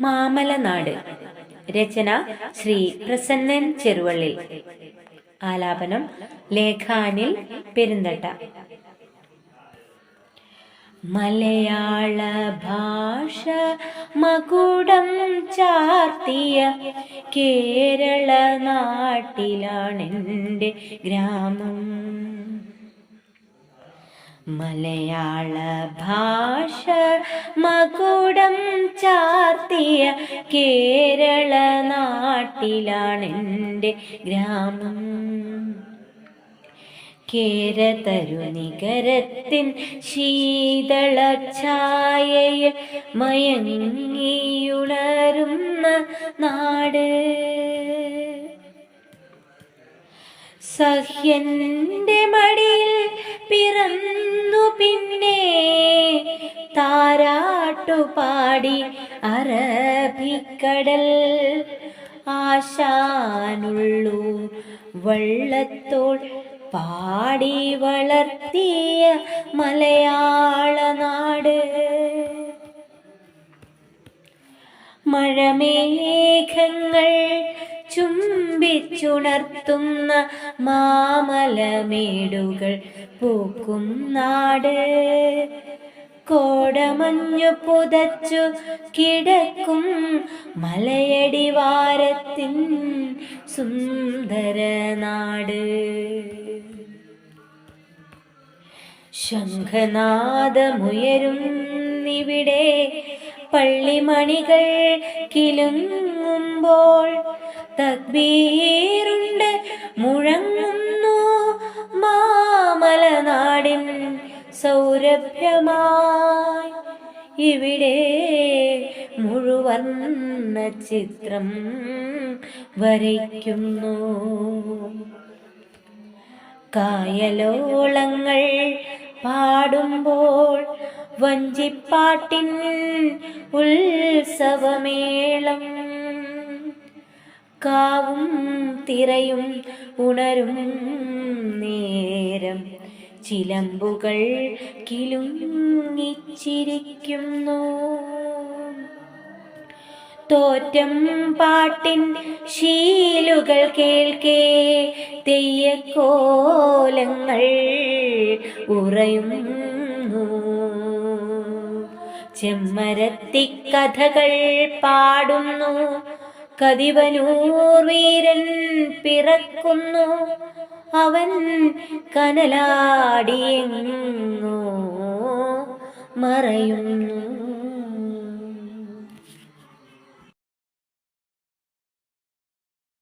മാമലനാട്. രചന ശ്രീ പ്രസന്നൻ ചെറുവള്ളി ആലാപനം ലേഖാനിൽ പെരുന്തട്ട. മലയാള ഭാഷ മകുടം ചാർത്തിയ കേരള നാട്ടിലാണെന്റെ ഗ്രാമം. മലയാള ഭാഷ മകുടം ചാർത്തിയ കേരള നാട്ടിലാണെന്റെ ഗ്രാമം. കേരതരുനികരത്തിൻ ശീതള ഛായയിൽ മയങ്ങിയുണരുന്ന നാട്. സഹ്യന്റെ മടിയിൽ പിറന്നു പിന്നെ താരാട്ടുപാടി അറബിക്കടൽ ആശാനുള്ളൂ. വള്ളത്തോൾ പാടി വളർത്തിയ മലയാള നാട്. മഴമേഘങ്ങൾ ചുംബിച്ചുണർത്തുന്ന മാമലമേടുകൾ പൂക്കും നാട്. കോടമഞ്ഞു പുതച്ചു കിടക്കും മലയടിവാരത്തിൻ സുന്ദരനാട്. ശംഖനാദമുയരുന്നിവിടെ പള്ളിമണികൾ കിലുങ്ങുമ്പോൾ തക്ബീറുണ്ട് മുഴങ്ങുന്നു സൗരഭ്യമായി. ഇവിടെ മുഴുവർണ ചിത്രം വരയ്ക്കുന്നു. കായലോളങ്ങൾ പാടുമ്പോൾ വഞ്ചിപ്പാട്ടിൻ ഉത്സവമേളം കാവും തിരയും ഉണരും നേരം ചിലമ്പുകൾ കിലുങ്ങിച്ചിരിക്കുന്നു. തോറ്റം പാട്ടിൻ ശീലുകൾ കേൾക്കേ തെയ്യക്കോലങ്ങൾ ഉറയുന്നു. ചെമ്മരത്തിക്കഥകൾ പാടുന്നു കതിവനൂർ വീരൻ പിറക്കുന്നു. അവൻ കനലാടിയെങ്ങോ മറയുന്നു